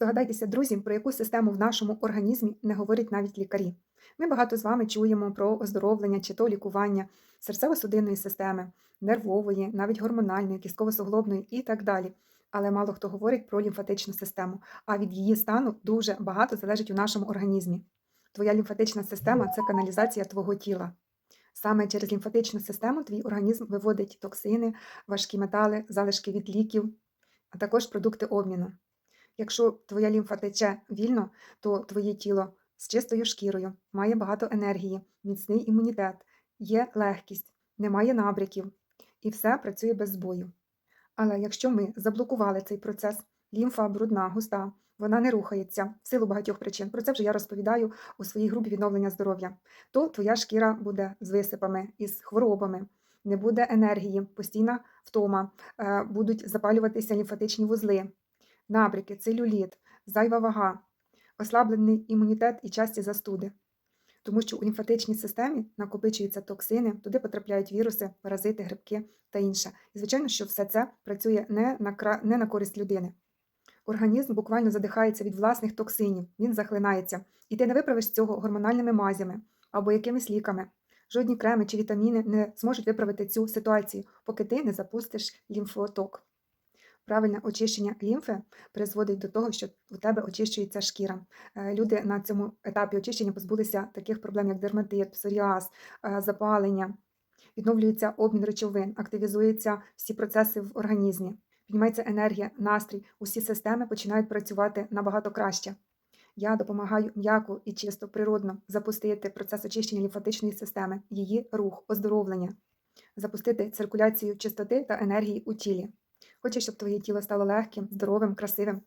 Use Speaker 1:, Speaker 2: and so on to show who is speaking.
Speaker 1: Здогадайтеся, друзі, про яку систему в нашому організмі не говорять навіть лікарі. Ми багато з вами чуємо про оздоровлення чи то лікування серцево-судинної системи, нервової, навіть гормональної, кістково-суглобної і так далі. Але мало хто говорить про лімфатичну систему, а від її стану дуже багато залежить у нашому організмі. Твоя лімфатична система це каналізація твого тіла. Саме через лімфатичну систему твій організм виводить токсини, важкі метали, залишки від ліків, а також продукти обміну. Якщо твоя лімфа тече вільно, то твоє тіло з чистою шкірою має багато енергії, міцний імунітет, є легкість, немає набряків, і все працює без збою. Але якщо ми заблокували цей процес, лімфа брудна, густа, вона не рухається в силу багатьох причин. Про це вже я розповідаю у своїй групі відновлення здоров'я, то твоя шкіра буде з висипами, із хворобами, не буде енергії, постійна втома, е, будуть запалюватися лімфатичні вузли, набряки, целюліт, зайва вага, ослаблений імунітет і часті застуди. Тому що у лімфатичній системі накопичуються токсини, туди потрапляють віруси, паразити, грибки та інше. І звичайно, що все це працює не на, кра... не на користь людини. Організм буквально задихається від власних токсинів, він захлинається, і ти не виправиш цього гормональними мазями або якимись ліками. Жодні креми чи вітаміни не зможуть виправити цю ситуацію, поки ти не запустиш лімфоток. Правильне очищення лімфи призводить до того, що у тебе очищується шкіра. Е, Люди на цьому етапі очищення позбулися таких проблем, як дерматит, псоріаз, е, запалення, відновлюється обмін речовин, активізуються всі процеси в організмі, піднімається енергія, настрій, усі системи починають працювати набагато краще. Я допомагаю м'яко і чисто природно запустити процес очищення лімфатичної системи, її рух, оздоровлення, запустити циркуляцію чистоти та енергії у тілі. Хочеш, щоб твоє тіло стало легким, здоровим, красивим,